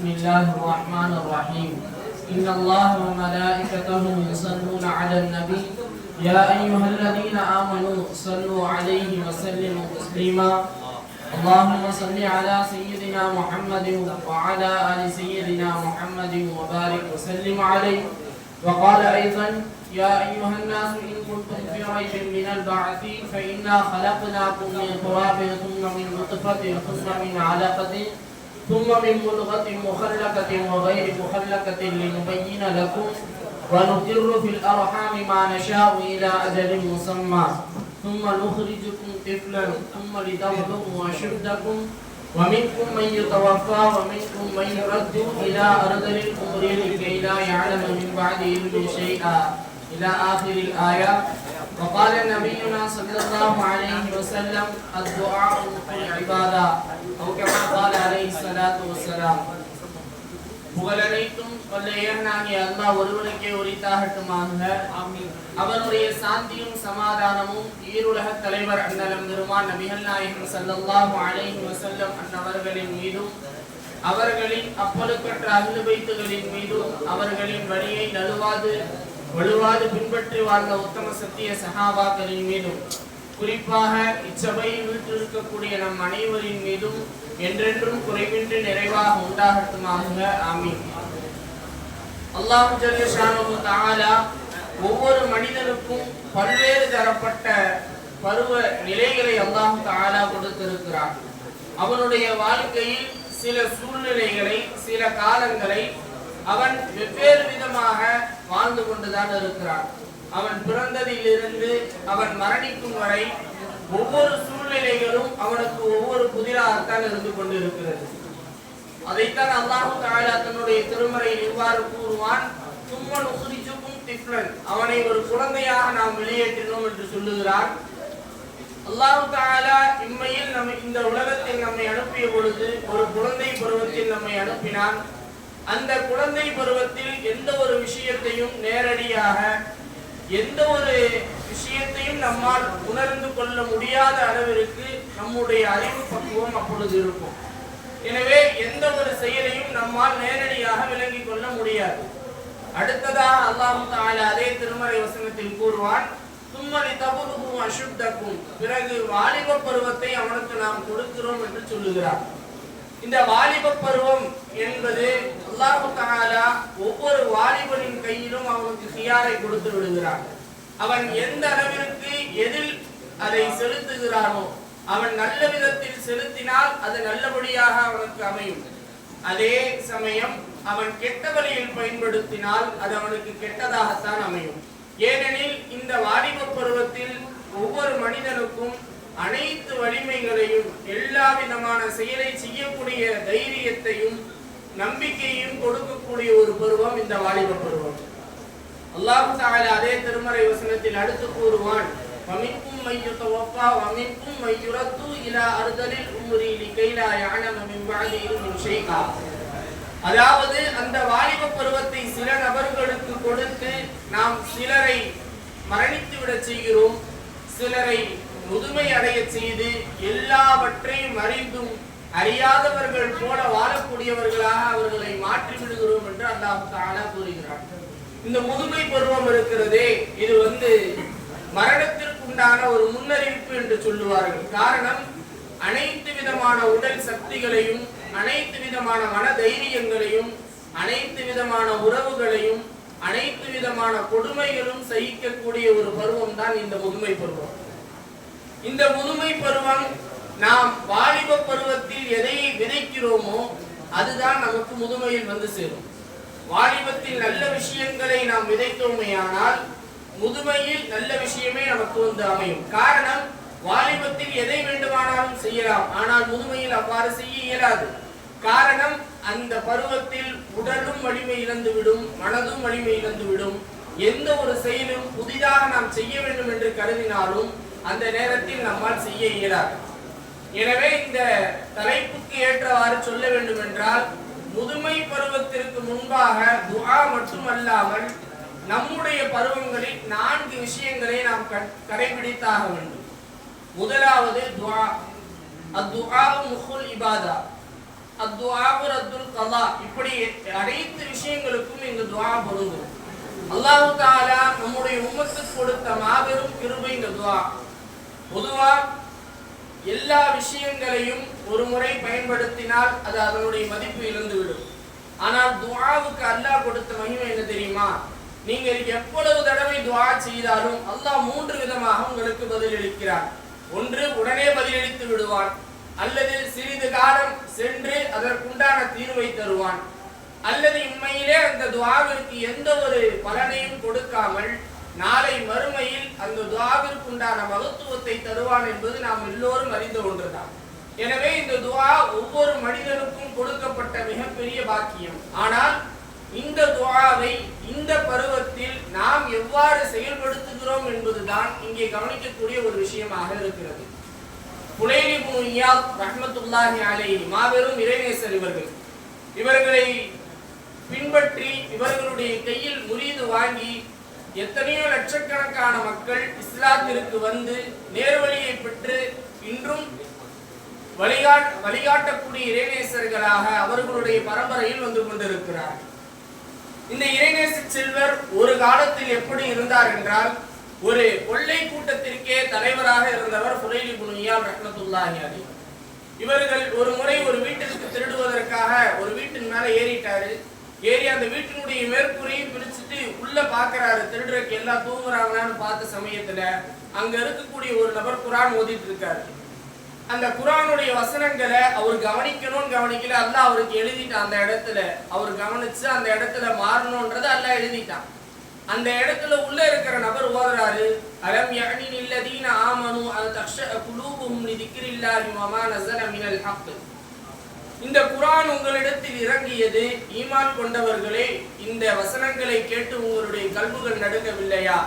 بسم الله الرحمن الرحيم. إن الله وملائكته يصلون على النبي. يا أيها الذين آمنوا صلوا عليه وسلموا تسليما. اللهم صل على سيدنا محمد وعلى آل سيدنا محمد وبارك وسلم عليه. وقال أيضا يا أيها الناس إن كنتم في ريب من البعث فإنا خلقناكم من تراب ثم من نطفة ثم من علقة ثم من مضغة مخلقة وغير مخلقة لنبين لكم ونقر في الأرحام ما نشاء إلى أجل مسمى. ثم نخرجكم طفلا ثم لتبلغوا أشدكم ومنكم من يتوفى ومنكم من يرد إلى أرض الأمر لكي لا يعلم من بعد علم شيئا. إلى آخر الآية. وقال نبينا صلى الله عليه وسلم الدعاء العبادة أو كما قال عليه الصلاة والسلام புகழனைத்தும் வல்ல ஏகனாகிய அல்லாஹ் ஒருவனுக்கே உரித்தாகட்டுமாக அவனுடைய சாந்தியும் சமாதானமும் ஈருலக தலைவர் அண்ணலம் பெருமான் நபிகள் நாயகம் ஸல்லல்லாஹு அலைஹி வஸல்லம் அன்னவர்களின் மீதும் அவர்களின் அப்பழுக்கற்ற அகில வைத்துகளின் மீதும் அவர்களின் வழியை நழுவாது வலுவாது பின்பற்றி வாழ்ந்த உத்தம சத்திய சகாபாக்கரின் மீதும் குறிப்பாக இச்சபையில் வீட்டிருக்கக்கூடிய நம் அனைவரின் மீதும் என்றென்றும் குறைவின்றி நிறைவாக உண்டாகட்டுமாக. ஆமீன். அல்லாஹ் ஜல்ல ஷானஹு ஒவ்வொரு மனிதனுக்கும் பல்வேறு தரப்பட்ட பருவ நிலைகளை அல்லாஹு தாலா கொடுத்திருக்கிறார் அவனுடைய வாழ்க்கையில் சில சூழ்நிலைகளை சில காலங்களை அவன் வெவ்வேறு விதமாக வாழ்ந்து கொண்டுதான் இருக்கிறான். அவன் பிறந்ததிலிருந்து அவன் மரணிக்கும் வரை ஒவ்வொரு சூழ்நிலைகளும் அவனுக்கு ஒவ்வொரு புதிராகத்தான் இருந்து கொண்டிருக்கிறது. அதைத்தான் அல்லாஹு தஆலா தன்னுடைய திருமறையில் இவ்வாறு கூறுவான் சும்மன் உசுரிச்சுக்கும் திஃப்லன். அவனை ஒரு குழந்தையாக நாம் வெளியேற்றினோம் என்று சொல்லுகிறார். அல்லாஹு தஆலா இம்மையில் நம்ம இந்த உலகத்தில் நம்மை அனுப்பிய பொழுது ஒரு குழந்தை பருவத்தில் நம்மை அனுப்பினான். அந்த குழந்தை பருவத்தில் எந்த ஒரு விஷயத்தையும் நேரடியாக எந்த ஒரு விஷயத்தையும் நம்மால் உணர்ந்து கொள்ள முடியாத அளவிற்கு நம்முடைய அறிவு பக்குவம் அப்பொழுது இருக்கும். எனவே எந்த ஒரு செயலையும் நம்மால் நேரடியாக விளங்கிக் கொள்ள முடியாது. அடுத்ததாக அல்லாஹு தஆலா அதே திருமறை வசனத்தில் கூறுவான் தும்மலி தபுருகும் அசுத்தக்கும். பிறகு வாலிப பருவத்தை அவனுக்கு நாம் கொடுக்கிறோம் என்று சொல்லுகிறார் இந்த வாலிப பருவம் என்பது அல்லாஹு தஆலா ஒவ்வொரு வாலிபனின் கையிலும் அவனுக்கு ஹியாரை கொடுத்து விடுகிறான். அவன் எந்த அளவிற்கு எதில் அதை செலுத்துகிறானோ அவன் நல்ல விதத்தில் செலுத்தினால் அது நல்லபடியாக அவனுக்கு அமையும். அதே சமயம் அவன் கெட்ட வழியில் பயன்படுத்தினால் அது அவனுக்கு கெட்டதாகத்தான் அமையும். ஏனெனில் இந்த வாலிப பருவத்தில் ஒவ்வொரு மனிதனுக்கும் அனைத்து வலிமைகளையும் எல்லா விதமான செயலை செய்யக்கூடிய தைரியத்தையும் நம்பிக்கையும் கொடுக்கக்கூடிய ஒரு பருவம் இந்த வாலிப பருவம். அல்லாஹு தஆலா அதே திருமறை வசனத்தில் அடுத்து கூறுவான் வமின்கும் மையுத்தவப்பா வமின்கும் மையுரத்து இலா அறுதலில் உம்ரி லிகைலா யஅலம மின் பஅதி அதாவது அந்த வாலிப பருவத்தை சில நபர்களுக்கு கொடுத்து நாம் சிலரை மரணித்து விடச் செய்கிறோம் சிலரை முதுமை அடைய செய்து எல்லாவற்றையும் அறிந்தும் அறியாதவர்கள் போல வாழக்கூடியவர்களாக அவர்களை மாற்றி விடுகிறோம் என்று அல்லாஹு தஆலா கூறுகிறார் இந்த முதுமை பருவம் இருக்கிறதே இது வந்து மரணத்திற்குண்டான ஒரு முன்னறிவிப்பு என்று சொல்லுவார்கள். காரணம் அனைத்து விதமான உடல் சக்திகளையும் அனைத்து விதமான மன தைரியங்களையும் அனைத்து விதமான உறவுகளையும் அனைத்து விதமான கொடுமைகளும் சகிக்கக்கூடிய ஒரு பருவம் தான் இந்த முதுமை பருவம். இந்த முதுமை பருவம் நாம் வாலிப பருவத்தில் எதை விதைக்கிறோமோ அதுதான் நமக்கு முதுமையில் வந்து சேரும். வாலிபத்தில் நல்ல விஷயங்களை நாம் விதைத்தோமேயானால் முதுமையில் நல்ல விஷயமே நமக்கு வந்து அமையும். காரணம் வாலிபத்தில் எதை வேண்டுமானாலும் செய்யலாம் ஆனால் முதுமையில் அவ்வாறு செய்ய இயலாது. காரணம் அந்த பருவத்தில் உடலும் வலிமை இழந்துவிடும் மனதும் வலிமை இழந்துவிடும். எந்த ஒரு செயலும் புதிதாக நாம் செய்ய வேண்டும் என்று கருதினாலும் அந்த நேரத்தில் நம்மால் செய்ய இயலாது. எனவே இந்த தலைப்புக்கு ஏற்றவாறு சொல்ல வேண்டும் என்றால் முதுமை பருவத்திற்கு முன்பாக துஆ மட்டுமல்லாமல் நம்முடைய பருவங்களில் நான்கு விஷயங்களை நாம் கடைபிடித்தாக வேண்டும். முதலாவது துஆ. அத்துஆ முஹுல் இபாதா. அத்துஆபு ரத்துல் கலா இப்படி அனைத்து விஷயங்களுக்கும் இந்த துஆ பொருந்தும். அல்லாஹ் தாலா நம்முடைய உம்மத்துக்கு கொடுத்த மாபெரும் கிருபை இந்த துஆ. பொதுவா எல்லா விஷயங்களையும் ஒரு முறை பயன்படுத்தினால் அது அதனுடைய மதிப்பு இழந்துவிடும். ஆனால் துவாவுக்கு அல்லாஹ் கொடுத்த மகிமை என்ன தெரியுமா? நீங்கள் எவ்வளவு தடவை துவா செய்தாலும் அல்லாஹ் மூன்று விதமாக உங்களுக்கு பதிலளிக்கிறார் ஒன்று உடனே பதிலளித்து விடுவான். அல்லது சிறிது காலம் சென்று அதற்குண்டான தீர்வை தருவான். அல்லது இம்மையிலே அந்த துவாவிற்கு எந்த ஒரு பலனையும் கொடுக்காமல் நாளை மறுமையில் அந்த துவாவிற்கு உண்டான மகத்துவத்தை தருவான் என்பது நாம் எல்லோரும் அறிந்த ஒன்றுதான். எனவே இந்த துவா ஒவ்வொரு மனிதனுக்கும் கொடுக்கப்பட்ட மிகப்பெரிய பாக்கியம். ஆனால் இந்த துவாவை இந்த பருவத்தில் நாம் எவ்வாறு செயல்படுத்துகிறோம் என்பதுதான் இங்கே கவனிக்கக்கூடிய ஒரு விஷயமாக இருக்கிறது. புலைலி புனியா ரஹ்மத்துல்லாஹி அலை மாபெரும் இறைநேசர் இவர்கள். இவர்களை பின்பற்றி இவர்களுடைய கையில் முரீது வாங்கி எத்தனையோ லட்சக்கணக்கான மக்கள் இஸ்லாத்திற்கு வந்து நேர்வழியை பெற்று இன்றும் வழிகா வழிகாட்டக்கூடிய இறைநேசர்களாக அவர்களுடைய பரம்பரையில் வந்து கொண்டிருக்கிறார் இந்த இறைநேச செல்வர் ஒரு காலத்தில் எப்படி இருந்தார் என்றால் ஒரு கொள்ளை கூட்டத்திற்கே தலைவராக இருந்தவர் புலைலி புனியால் ரத்னத்துல்லாஹி அலி இவர்கள் ஒரு முறை ஒரு வீட்டிற்கு திருடுவதற்காக ஒரு வீட்டின் மேல ஏறிட்டாரு. ஏறி அந்த வீட்டினுடைய மேற்கூரையும் பிரிச்சு உள்ள பாக்குறாரு. திருடுறதுக்கு எல்லாம் தூங்குறாங்களான்னு பார்த்த சமயத்துல அங்க இருக்கக்கூடிய ஒரு நபர் குரான் ஓதிட்டு இருக்காரு அந்த குரானுடைய வசனங்களை அவர் கவனிக்கணும்னு கவனிக்கல. அல்ல அவருக்கு எழுதிட்டான் அந்த இடத்துல. அவர் கவனிச்சு அந்த இடத்துல மாறணும்ன்றது அல்ல எழுதிட்டான். அந்த இடத்துல உள்ள இருக்கிற நபர் ஓதுறாரு. அலம் யானின் இல்லதீன ஆமனு அது தக்ஷ குலூபும் லிதிக்ரில்லாஹி மமா நஸல மினல் ஹக்கு இந்த குரான் உங்களிடத்தில் இறங்கியது ஈமான் கொண்டவர்களே இந்த வசனங்களை கேட்டு உங்களுடைய கல்புகள் நடுங்கவில்லையா?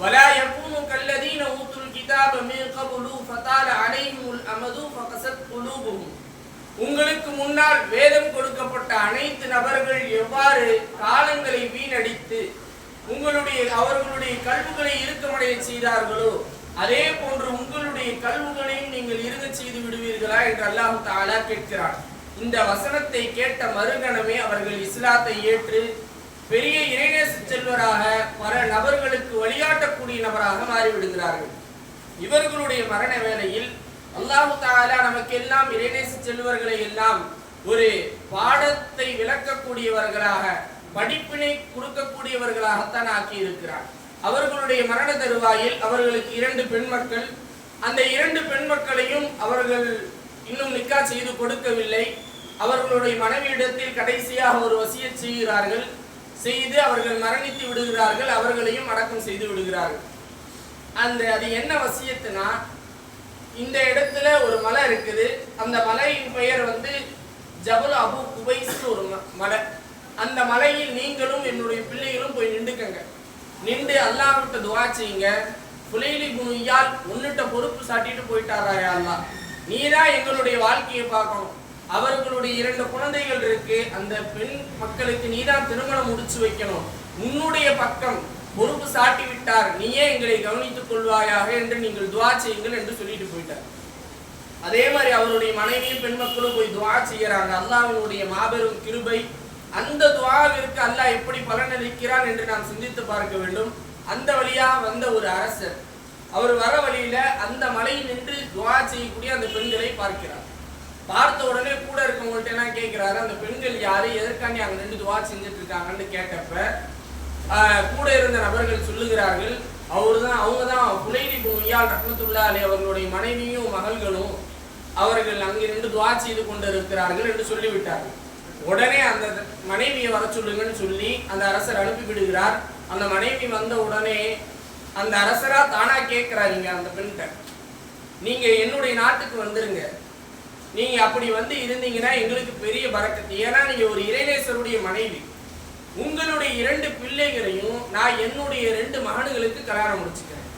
வலா யகூனு கல்லதீன ஊத்துல் கிதாப மின் கபுலு ஃபதால அலைஹிமுல் அமது ஃபகசத் குலூபுஹும். உங்களுக்கு முன்னால் வேதம் கொடுக்கப்பட்ட அனைத்து நபர்கள் எவ்வாறு காலங்களை வீணடித்து உங்களுடைய அவர்களுடைய கல்வுகளை இறுக்கமடைய செய்தார்களோ அதே போன்று உங்களுடைய கல்வுகளையும் நீங்கள் இருக செய்து விடுவீர்களா என்று அல்லாஹு தாலா கேட்கிறான். இந்த வசனத்தை கேட்ட மறுகணமே அவர்கள் இஸ்லாத்தை ஏற்று பெரிய இறைநேச செல்வராக பல நபர்களுக்கு வழிகாட்டக்கூடிய நபராக மாறிவிடுகிறார்கள். இவர்களுடைய மரண வேளையில் அல்லாஹு தாலா நமக்கெல்லாம் இறைநேச செல்வர்களை எல்லாம் ஒரு பாடத்தை விளக்கக்கூடியவர்களாக படிப்பினை கொடுக்கக்கூடியவர்களாகத்தான் ஆக்கி இருக்கிறார் அவர்களுடைய மரண தருவாயில் அவர்களுக்கு இரண்டு பெண் மக்கள் அந்த இரண்டு பெண் மக்களையும் அவர்கள் இன்னும் நிக்கா செய்து கொடுக்கவில்லை. அவர்களுடைய மனைவியிடத்தில் கடைசியாக ஒரு வசிய செய்கிறார்கள். செய்து அவர்கள் மரணித்து விடுகிறார்கள். அவர்களையும் அடக்கம் செய்து விடுகிறார்கள். அந்த அது என்ன வசியத்துனா இந்த இடத்துல ஒரு மலை இருக்குது. அந்த மலையின் பெயர் வந்து ஜபல் அபு குபைஸ்னு ஒரு ம- மலை. அந்த மலையில் நீங்களும் என்னுடைய பிள்ளைகளும் போய் நின்றுக்கங்க. நின்று அல்லாவிட்ட துவா செய்யுங்க. புலையிலி குனியால் உன்னிட்ட பொறுப்பு சாட்டிட்டு போயிட்டாரா அல்லா நீ தான் எங்களுடைய வாழ்க்கையை பார்க்கணும். அவர்களுடைய இரண்டு குழந்தைகள் இருக்கு. அந்த பெண் மக்களுக்கு நீ தான் திருமணம் முடிச்சு வைக்கணும். உன்னுடைய பக்கம் பொறுப்பு சாட்டி விட்டார். நீயே எங்களை கவனித்துக் கொள்வாயாக என்று நீங்கள் துவா செய்யுங்கள் என்று சொல்லிட்டு போயிட்டார். அதே மாதிரி அவருடைய மனைவியும் பெண் மக்களும் போய் துவா செய்யறாங்க அல்லாவினுடைய மாபெரும் கிருபை. அந்த துவாவிற்கு அல்லாஹ் எப்படி பலனளிக்கிறான் என்று நாம் சிந்தித்து பார்க்க வேண்டும். அந்த வழியா வந்த ஒரு அரசர் அவர் வர வழியில அந்த மலையில் நின்று துவா செய்யக்கூடிய அந்த பெண்களை பார்க்கிறார். பார்த்த உடனே கூட இருக்கவங்கள்ட்ட என்ன கேட்கிறாரு? அந்த பெண்கள் யாரு? எதற்காண்டி அங்க நின்று துவா செஞ்சுட்டு இருக்காங்கன்னு கேட்டப்ப கூட இருந்த நபர்கள் சொல்லுகிறார்கள் அவர்தான் அவங்க தான் புலைலி பொய்யால் ரத்னத்துள்ளாலே அவர்களுடைய மனைவியும் மகள்களும் அவர்கள் அங்கே நின்று துவா செய்து கொண்டு இருக்கிறார்கள் என்று சொல்லிவிட்டார்கள். உடனே அந்த மனைவியை வர சொல்லுங்கன்னு சொல்லி அந்த அரசர் அனுப்பி விடுகிறார் அந்த மனைவி வந்த உடனே அந்த அரசரா தானா கேட்கிறாருங்க அந்த பெண்கிட்ட. நீங்க என்னுடைய நாட்டுக்கு வந்துருங்க. நீங்க அப்படி வந்து இருந்தீங்கன்னா எங்களுக்கு பெரிய பறக்கத்து. ஏன்னா நீங்க ஒரு இறைநேசருடைய மனைவி. உங்களுடைய இரண்டு பிள்ளைகளையும் நான் என்னுடைய ரெண்டு மகன்களுக்கு கல்யாணம் முடிச்சுக்கிறேன்.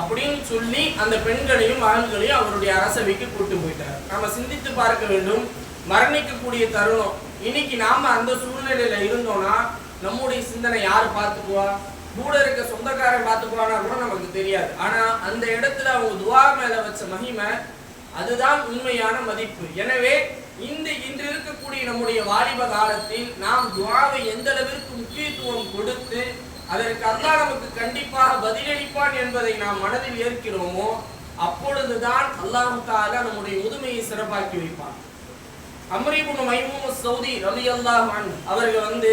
அப்படின்னு சொல்லி அந்த பெண்களையும் மகன்களையும் அவருடைய அரசவைக்கு கூட்டு போயிட்டார். நாம சிந்தித்து பார்க்க வேண்டும். மரணிக்கக்கூடிய தருணம். இன்னைக்கு நாம அந்த சூழ்நிலையில இருந்தோம்னா நம்முடைய சிந்தனை யார் பார்த்துக்குவா? கூட இருக்க சொந்தக்காரன் பார்த்துக்குவானா கூட நமக்கு தெரியாது. ஆனா அந்த இடத்துல அவங்க துவா மேல வச்ச மகிமை அதுதான் உண்மையான மதிப்பு. எனவே இந்த இன்று இருக்கக்கூடிய நம்முடைய வாலிப காலத்தில் நாம் துவாவை எந்த அளவிற்கு முக்கியத்துவம் கொடுத்து அதற்கு அல்லாஹ் நமக்கு கண்டிப்பாக பதிலளிப்பான் என்பதை நாம் மனதில் ஏற்கிறோமோ அப்பொழுதுதான் அல்லாஹு தாலா நம்முடைய முதுமையை சிறப்பாக்கி வைப்பான். அம்ரீபுன் மைமூம் சவுதி ரலி அல்லாஹ் அவர்கள் வந்து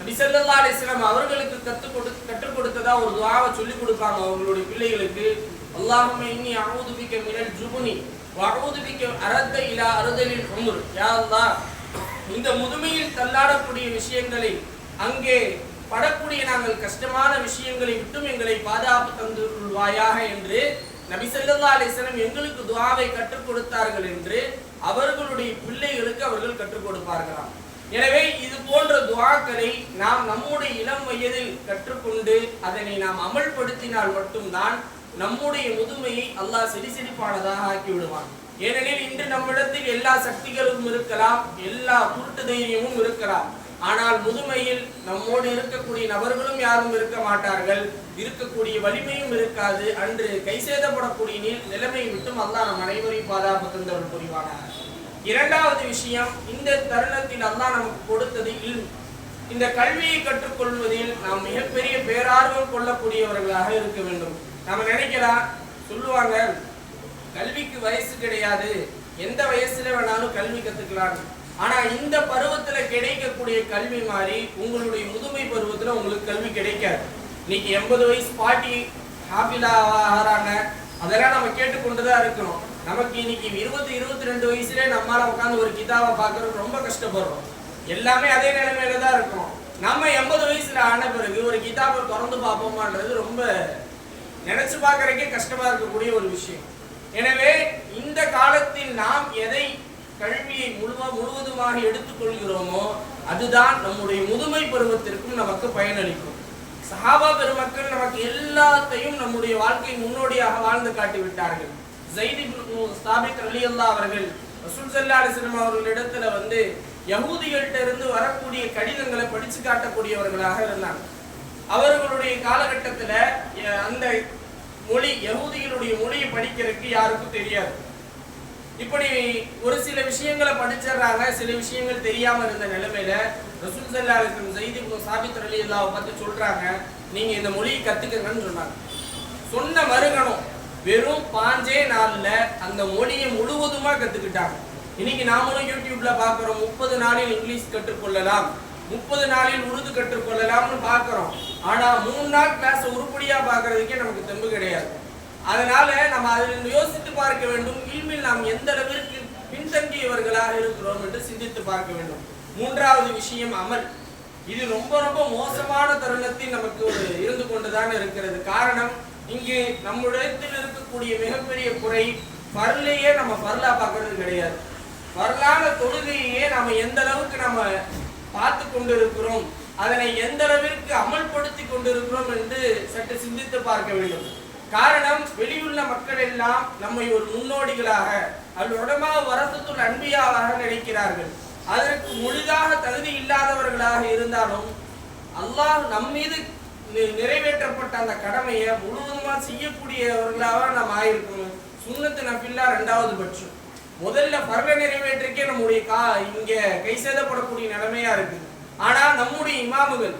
நபி ஸல்லல்லாஹு அவர்களுக்கு கற்றுக் கொடு கற்றுக் கொடுத்ததா ஒரு துவாவை சொல்லி கொடுப்பாங்க அவங்களுடைய பிள்ளைகளுக்கு. அல்லாஹுமே இன்னி அஊது மினல் ஜுபுனி வ அரத்த இலா அறுதலில் உம்ர். யா இந்த முதுமையில் தள்ளாடக்கூடிய விஷயங்களை அங்கே படக்கூடிய நாங்கள் கஷ்டமான விஷயங்களை விட்டும் எங்களை பாதுகாப்பு தந்து கொள்வாயாக என்று நபி ஸல்லல்லாஹு அலைஹி எங்களுக்கு துவாவை கற்றுக் கொடுத்தார்கள் என்று அவர்களுடைய பிள்ளைகளுக்கு அவர்கள் கற்றுக் கொடுப்பார்களாம். எனவே போன்ற துவாக்களை நாம் நம்முடைய இளம் வயதில் கற்றுக்கொண்டு அதனை நாம் அமல்படுத்தினால் மட்டும்தான் நம்முடைய முதுமையை அல்லாஹ் செடி செழிப்பானதாக ஆக்கி விடுவான் ஏனெனில் இன்று நம்மிடத்தில் எல்லா சக்திகளும் இருக்கலாம் எல்லா குருட்டு தைரியமும் இருக்கலாம். ஆனால் முதுமையில் நம்மோடு இருக்கக்கூடிய நபர்களும் யாரும் இருக்க மாட்டார்கள். இருக்கக்கூடிய வலிமையும் இருக்காது. அன்று கை சேதப்படக்கூடிய நில்- விட்டும் அல்லாஹ் நம் அனைவரையும் பாதுகாப்பு தந்தவர் புரிவானார் இரண்டாவது விஷயம் இந்த தருணத்தில் அல்லாஹ் நமக்கு கொடுத்தது இல் இந்த கல்வியை கற்றுக்கொள்வதில் நாம் மிகப்பெரிய பேரார்வம் கொள்ளக்கூடியவர்களாக இருக்க வேண்டும். நம்ம நினைக்கலாம் சொல்லுவாங்க கல்விக்கு வயசு கிடையாது. எந்த வயசுல வேணாலும் கல்வி கத்துக்கலாம். ஆனா இந்த பருவத்துல கிடைக்கக்கூடிய கல்வி மாதிரி உங்களுடைய முதுமை பருவத்துல உங்களுக்கு கல்வி கிடைக்காது. இன்னைக்கு எண்பது வயசு பாட்டி ஹாபிலா ஆறாங்க அதெல்லாம் நம்ம கேட்டுக்கொண்டுதான் இருக்கணும் நமக்கு இன்னைக்கு இருபது இருபத்தி ரெண்டு வயசுல நம்மால உட்காந்து ஒரு கிதாவை பார்க்கறதுக்கு ரொம்ப கஷ்டப்படுறோம். எல்லாமே அதே நிலைமையில தான் இருக்கும். நம்ம எண்பது வயசுல ஆன பிறகு ஒரு கிதாபை திறந்து பார்ப்போமான்றது ரொம்ப நினைச்சு பார்க்கறக்கே கஷ்டமா இருக்கக்கூடிய ஒரு விஷயம். எனவே இந்த காலத்தில் நாம் எதை கல்வியை முழுவ முழுவதுமாக எடுத்துக்கொள்கிறோமோ அதுதான் நம்முடைய முதுமை பருவத்திற்கும் நமக்கு பயனளிக்கும். சஹாபா பெருமக்கள் நமக்கு எல்லாத்தையும் நம்முடைய வாழ்க்கை முன்னோடியாக வாழ்ந்து காட்டி விட்டார்கள் ஸ்தாபித் அலி அல்லா அவர்கள் ரசூல் சல்லா அலிஸ்லம் அவர்களிடத்துல வந்து யகூதிகள்கிட்ட இருந்து வரக்கூடிய கடிதங்களை படிச்சு காட்டக்கூடியவர்களாக இருந்தாங்க. அவர்களுடைய காலகட்டத்தில் அந்த மொழி யகூதிகளுடைய மொழியை படிக்கிறதுக்கு யாருக்கும் தெரியாது. இப்படி ஒரு சில விஷயங்களை படிச்சிடுறாங்க சில விஷயங்கள் தெரியாமல் இருந்த நிலைமையில ரசூல் சல்லா அலிஸ்லம் ஜெயித் இப்னு சாபித் அலி அல்லாவை பத்தி சொல்றாங்க. நீங்க இந்த மொழியை கத்துக்கங்கன்னு சொன்னாங்க. சொன்ன மறுகணம் வெறும் பாஞ்சே நாளில் அந்த மொழியை முழுவதுமா கத்துக்கிட்டாங்க. இன்னைக்கு நாமளும் யூடியூப்ல பாக்குறோம் முப்பது நாளில் இங்கிலீஷ் கற்றுக்கொள்ளலாம் முப்பது நாளில் உருது கற்றுக்கொள்ளலாம்னு பாக்குறோம். ஆனா மூணு நாள் கிளாஸ் உருப்படியா பாக்குறதுக்கே நமக்கு தெம்பு கிடையாது. அதனால நம்ம அதில் யோசித்து பார்க்க வேண்டும் இல்மில் நாம் எந்த அளவிற்கு பின்தங்கியவர்களாக இருக்கிறோம் என்று சிந்தித்து பார்க்க வேண்டும். மூன்றாவது விஷயம் அமல். இது ரொம்ப ரொம்ப மோசமான தருணத்தில் நமக்கு ஒரு இருந்து கொண்டுதான் இருக்கிறது. காரணம் இங்கு நம்மிடத்தில் இருக்கக்கூடிய மிகப்பெரிய குறை பரலையே நம்ம பரலா பார்க்கறது கிடையாது. வரலான தொழுகையே நம்ம எந்த அளவுக்கு நம்ம பார்த்து கொண்டிருக்கிறோம் அதனை எந்த அளவிற்கு அமல்படுத்தி கொண்டிருக்கிறோம் என்று சற்று சிந்தித்து பார்க்க வேண்டும். காரணம் வெளியுள்ள மக்கள் எல்லாம் நம்மை ஒரு முன்னோடிகளாக அல்லுடமா வரசத்துள் அன்பியாவாக நினைக்கிறார்கள். அதற்கு முழுதாக தகுதி இல்லாதவர்களாக இருந்தாலும் அல்லாஹ் நம் மீது நிறைவேற்றப்பட்ட அந்த கடமையை முழுவதுமா செய்யக்கூடியவர்களாக நாம் ஆயிருக்கணும். சுண்ணத்து நபில்லா ரெண்டாவது பட்சம். முதல்ல பர்வ நிறைவேற்றிக்கே நம்முடைய கா இங்க கை சேதப்படக்கூடிய நிலைமையா இருக்குது. ஆனா நம்முடைய இமாமுகள்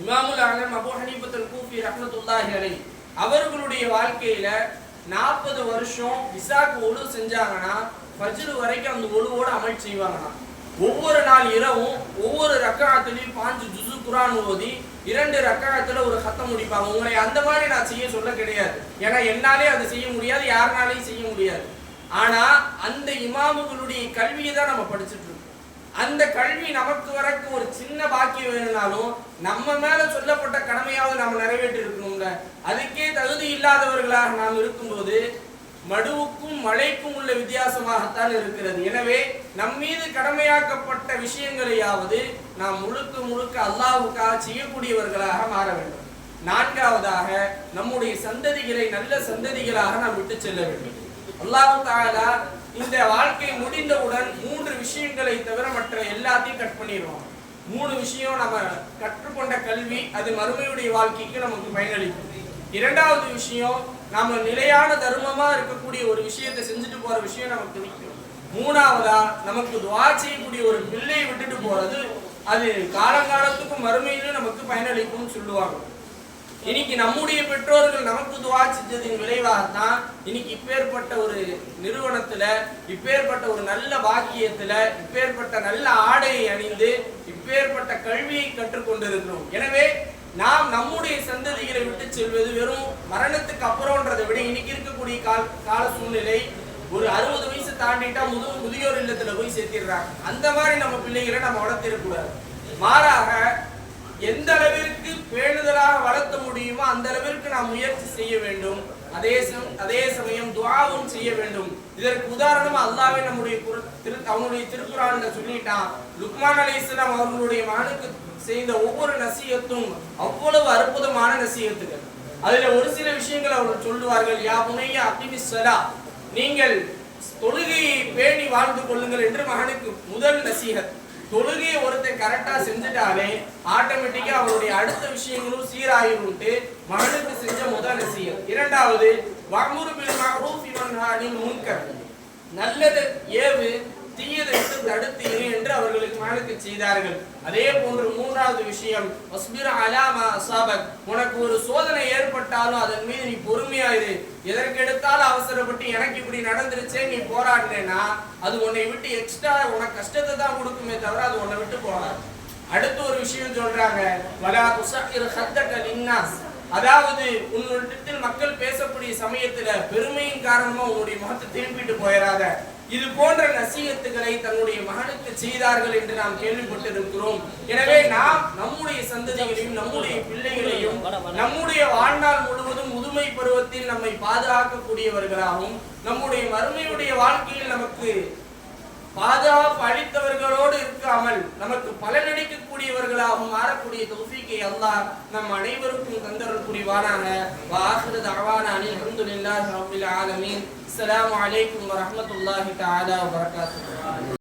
இமாமுல் ஆலம் அபு ஹனீபத்தல் கூஃபி ரஹ்மத்துல்லாஹி அவர்களுடைய வாழ்க்கையில நாற்பது வருஷம் விசாக்கு ஒழு செஞ்சாங்கன்னா ஃபஜ்ர் வரைக்கும் அந்த ஒழுவோட அமல் செய்வாங்கன்னா ஒவ்வொரு நாள் இரவும் ஒவ்வொரு ரக்காத்துலையும் பாஞ்சு ஜுசு குரான் ஓதி இரண்டு ரக்காயத்தில் ஒரு ஹத்தம் முடிப்பாங்க. உங்களை அந்த மாதிரி நான் செய்ய சொல்ல கிடையாது. ஏன்னா என்னாலே அதை செய்ய முடியாது யாருனாலையும் செய்ய முடியாது. ஆனால் அந்த இமாமுகளுடைய கல்வியை தான் நம்ம படிச்சுட்டு இருக்கோம். அந்த கல்வி நமக்கு வரக்கு ஒரு சின்ன பாக்கியம் வேணும்னாலும் நம்ம மேல சொல்லப்பட்ட கடமையாவது நம்ம நிறைவேற்றி இருக்கணும்ல அதுக்கே தகுதி இல்லாதவர்களாக நாம் இருக்கும்போது மடுவுக்கும் மழைக்கும் உள்ள வித்தியாசமாகத்தான் இருக்கிறது. எனவே நம் மீது கடமையாக்கப்பட்ட விஷயங்களையாவது நாம் முழுக்க முழுக்க அல்லாவுக்காக செய்யக்கூடியவர்களாக மாற வேண்டும். நான்காவதாக நம்முடைய சந்ததிகளை நல்ல சந்ததிகளாக நாம் விட்டு செல்ல வேண்டும். அல்லாஹ் தாலா இந்த வாழ்க்கை முடிந்தவுடன் மூன்று விஷயங்களை தவிர மற்ற எல்லாத்தையும் கட் பண்ணிடுவோம் மூணு விஷயம் நம்ம கற்றுக்கொண்ட கல்வி அது மறுமையுடைய வாழ்க்கைக்கு நமக்கு பயனளிக்கும். இரண்டாவது விஷயம் நாம நிலையான தர்மமா இருக்கக்கூடிய ஒரு விஷயத்தை செஞ்சுட்டு போற விஷயம் நமக்கு நிற்கும் மூணாவதா நமக்கு துவா செய்யக்கூடிய ஒரு பிள்ளையை விட்டுட்டு போறது அது காலங்காலத்துக்கும் மறுமையிலும் நமக்கு பயனளிக்கும்னு சொல்லுவாங்க. இன்னைக்கு நம்முடைய பெற்றோர்கள் நமக்கு துவா செஞ்சதின் விளைவாகத்தான் இன்னைக்கு இப்பேற்பட்ட ஒரு நிறுவனத்துல இப்பேற்பட்ட ஒரு நல்ல வாக்கியத்துல இப்பேற்பட்ட நல்ல ஆடையை அணிந்து இப்பேற்பட்ட கல்வியை கற்றுக்கொண்டிருக்கிறோம். எனவே நாம் நம்முடைய சந்ததிகளை விட்டு செல்வது வெறும் மரணத்துக்கு அப்புறம்ன்றதை விட இன்னைக்கு இருக்கக்கூடிய கால கால சூழ்நிலை ஒரு அறுபது வயசு தாண்டிட்டா முது முதியோர் இல்லத்துல போய் சேர்த்திடுறாங்க. அந்த மாதிரி நம்ம பிள்ளைகளை நம்ம வளர்த்திடக்கூடாது மாறாக எந்த அளவிற்கு பேணுதலாக வளர்த்த முடியுமோ அந்த அளவிற்கு நாம் முயற்சி செய்ய வேண்டும். அதே அதே சமயம் துவாவும் செய்ய வேண்டும். இதற்கு உதாரணமா அல்லாவே நம்முடைய திரு அவனுடைய திருக்குறான்ல சொல்லிட்டான். லுக்மான் அலைஹிஸ்ஸலாம் அவர்களுடைய மகனுக்கு செய்த ஒவ்வொரு நசியத்தும் அவ்வளவு அற்புதமான நசியத்துகள். அதுல ஒரு சில விஷயங்கள் அவர்கள் சொல்லுவார்கள் யா புனையா அக்கிமிஸ்ஸலா நீங்கள் தொழுகையை பேணி வாழ்ந்து கொள்ளுங்கள் என்று மகனுக்கு முதல் நசீகத். தொழுகையை ஒருத்தன் கரெக்டாக செஞ்சுட்டாலே ஆட்டோமேட்டிக்காக அவருடைய அடுத்த விஷயங்களும் சீராயிரும்ட்டு மகனுக்கு செஞ்ச முதல் நசீகத். இரண்டாவது வஅமுரு பில் மஅரூஃபி இவன் முன்கர். நல்லது ஏவு தீயதை தடுத்து இரு என்று அவர்களுக்கு மகனுக்கு செய்தார்கள். அதே போன்று மூன்றாவது விஷயம் வஸ்பிர் அலாமா அசாபக். உனக்கு ஒரு சோதனை ஏற்பட்டாலும் அதன் மீது நீ பொறுமையாயிரு. எதற்கெடுத்தாலும் அவசரப்பட்டு எனக்கு இப்படி நடந்துருச்சே நீ போராடினேன்னா அது உன்னை விட்டு எக்ஸ்ட்ரா உனக்கு கஷ்டத்தை தான் கொடுக்குமே தவிர அது உன்னை விட்டு போகாது. அடுத்து ஒரு விஷயம் சொல்றாங்க வலா துசக்கிர் ஹத்தக லின்னாஸ். அதாவது உன்னிடத்தில் மக்கள் பேசக்கூடிய சமயத்துல பெருமையின் காரணமா உன்னுடைய முகத்தை திரும்பிட்டு போயிடாத இது போன்ற நசீகத்துகளை தன்னுடைய மகனுக்கு செய்தார்கள் என்று நாம் கேள்விப்பட்டிருக்கிறோம். எனவே நாம் நம்முடைய சந்ததிகளையும் நம்முடைய பிள்ளைகளையும் நம்முடைய வாழ்நாள் முழுவதும் முதுமை பருவத்தில் நம்மை பாதுகாக்கக்கூடியவர்களாகவும் நம்முடைய மறுமையுடைய வாழ்க்கையில் நமக்கு பாதுகாப்பு அளித்தவர்களோடு இருக்காமல் நமக்கு பலனளிக்கக்கூடியவர்களாகவும் மாறக்கூடிய தௌஃபீக்கை அல்லாஹ் நம் அனைவருக்கும் தந்தரல் புரிவானாக வாஹிரு தஅவானா அனில் ஹம்துலில்லாஹி ரப்பில் ஆலமீன். அஸ்ஸலாமு அலைக்கும் வரஹ்மத்துல்லாஹி தஆலா வபரகாத்துஹு